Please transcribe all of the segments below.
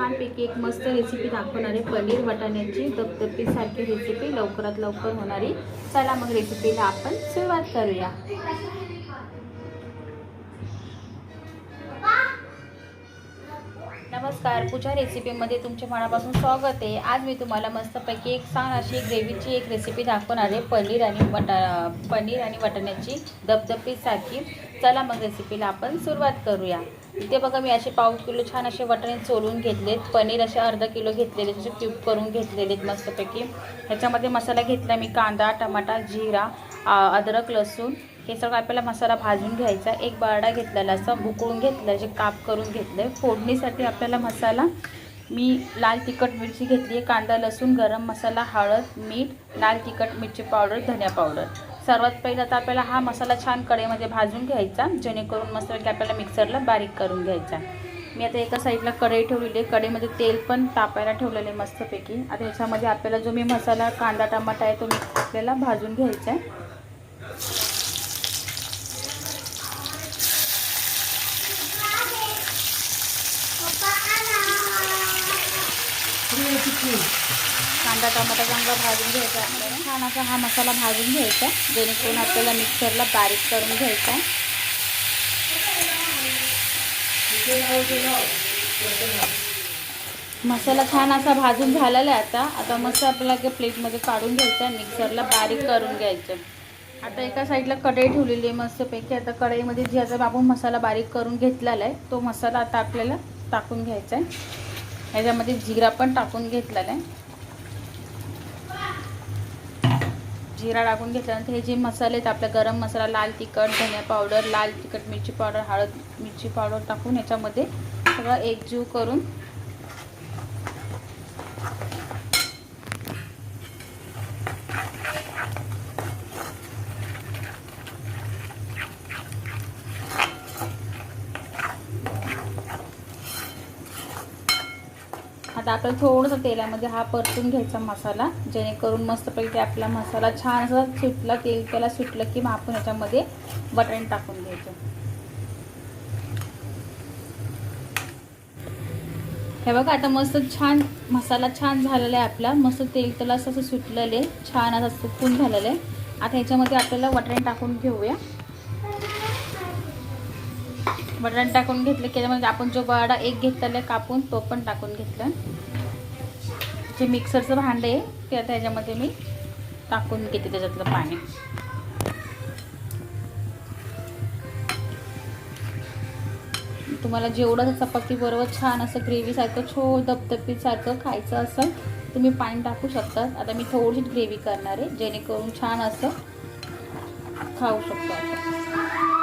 तुम्हाला छानपैकी एक मस्त रेसिपी दाखवणार आहे. पनीर वाटाण्याची दपदपीसारखी रेसिपी लवकरात लवकर होणारी. चला मग रेसिपीला आपण सुरुवात करूया. नमस्कार पूजा रेसिपीमध्ये तुमच्या मनापासून स्वागत आहे. आज मी तुम्हाला मस्तपैकी एक छान अशी ग्रेव्हीची एक रेसिपी दाखवणार आहे. पनीर आणि वटा पनीर आणि वाटाण्याची दबदबीसारखी चला मग रेसिपीला आपण सुरुवात करूया. इथे बघा मी असे पाव किलो छान असे वाटाणे चोलून घेतलेत. पनीर असे अर्धा किलो घेतलेले असे क्यूब करून घेतलेले आहेत मस्तपैकी. ह्याच्यामध्ये मसाला घेतला मी कांदा टमाटा जिरा अद्रक लसूण हे सगळं आपल्याला मसाला भाजून घ्यायचा. एक बारडा घेतलेला असं बुकळून घेतलं जे काप करून घेतलं फोडणीसाठी आपल्याला मसाला मी लाल तिखट मिरची घेतली आहे कांदा लसूण गरम मसाला हळद मीठ लाल तिखट मिरची पावडर धनिया पावडर. सर्वात पहिलं तर आपल्याला हा मसाला छान कढईमध्ये भाजून घ्यायचा जेणेकरून मस्तपैकी आपल्याला मिक्सरला बारीक करून घ्यायचा. मी आता एका साईडला कढई ठेवलेली आहे. कढईमध्ये तेल पण तापायला ठेवलेलं आहे मस्तपैकी. आता ह्याच्यामध्ये आपल्याला जो मी मसाला कांदा टमाटा आहे तो मिक्स आपल्याला भाजून घ्यायचा आहे. कांदा टमाटा चांगला भाजून घ्यायचा. आपल्याला छान असा हा मसाला भाजून घ्यायचा. जेणेकरून आपल्याला मिक्सरला बारीक करून घ्यायचा. मसाला छान असा भाजून झालेला आहे आता. आता मस्त आपल्याला प्लेटमध्ये काढून घ्यायचा मिक्सरला बारीक करून घ्यायचं. आता एका साईडला कढई ठेवलेली आहे मस्तपैकी. आता कढईमध्ये जे आता आपण मसाला बारीक करून घेतलेला आहे तो मसाला आता आपल्याला टाकून घ्यायचा आहे. ह्याच्यामध्ये जिरा पण टाकून घेतलेला आहे. जिरा टाकून घेतल्यानंतर हे जे मसाले आहेत आपल्या गरम मसाला लाल तिखट धनिया पावडर लाल तिखट मिरची पावडर हळद मिरची पावडर टाकून याच्यामध्ये सगळं एकजीव करून आता आपण थोडंसं तेलामध्ये हा परतून घ्यायचा मसाला जेणेकरून मस्तपैकी आपला मसाला छान असा सुटला तेल त्याला सुटलं की मग आपण याच्यामध्ये बटाणे टाकून घ्यायचं. हे बघा आता मस्त छान मसाला छान झालेला आहे आपला. मस्त तेल त्याला असं असं सुटलेलं आहे छान असं सुकून झालेलं आहे. आता ह्याच्यामध्ये आपल्याला वटाणे टाकून घेऊया. बटाटा टाकून घेतले की त्याच्यामध्ये आपण जो बडा एक घेतलेला कापून तो पण टाकून घेतला. जे मिक्सरचं भांडं आहे ते आता ह्याच्यामध्ये मी टाकून घेते त्याच्यातलं पाणी. तुम्हाला जेवढं चपाती बरोबर छान असं ग्रेव्हीसारखं छो धबधबीसारखं खायचं असेल तुम्ही पाणी टाकू शकता. आता मी थोडीशी ग्रेव्ही करणार आहे जेणेकरून छान असं खाऊ शकतो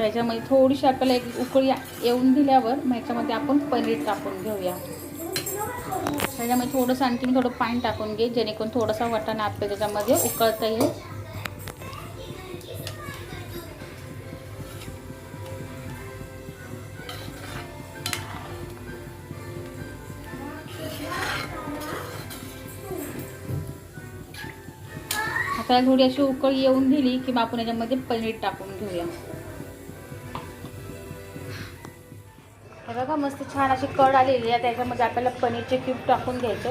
आपण त्याच्यामध्ये थोडीशी आपल्याला एक उकळी येऊन दिल्यावर मग ह्याच्यामध्ये आपण पनीर टाकून घेऊया. त्याच्यामध्ये थोडंसं आणखीन थोडं पाणी टाकून घे जेणेकरून थोडासा वाटाणा आपल्या त्याच्यामध्ये उकळता येईल. आता थोडी अशी उकळी येऊन दिली की मग आपण याच्यामध्ये पनीर टाकून घेऊया. हे बघा मस्त छान अशी कड आलेली आहे. त्याच्यामध्ये आपल्याला पनीरचे क्यूब टाकून घ्यायचे.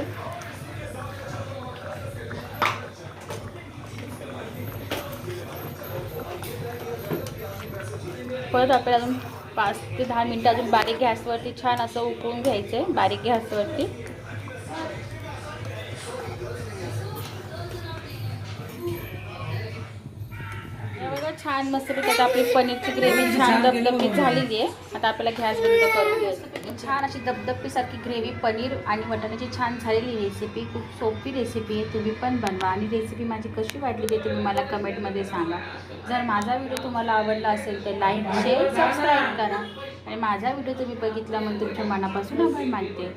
परत आपल्याला अजून पाच ते दहा मिनटं अजून बारीक गॅसवरती छान असं उकळून घ्यायचं आहे बारीक गॅसवरती. बघा छान मस्तपैकी आता आपली पनीरची ग्रेव्ही छान दबदबीत झालेली आहे. आता आपल्याला गॅस बंद करून घ्यायचं. छान अशी दबदबीसारखी ग्रेव्ही पनीर आणि वाटाण्याची छान झालेली रेसिपी खूप सोपी रेसिपी आहे. तुम्ही पण बनवा. आणि रेसिपी माझी कशी वाटली ते तुम्ही मला कमेंटमध्ये सांगा. जर माझा व्हिडिओ तुम्हाला आवडला असेल तर लाईक शेअर सबस्क्राईब करा. आणि माझा व्हिडिओ तुम्ही बघितला मग तुमच्या मनापासून आभार मानते.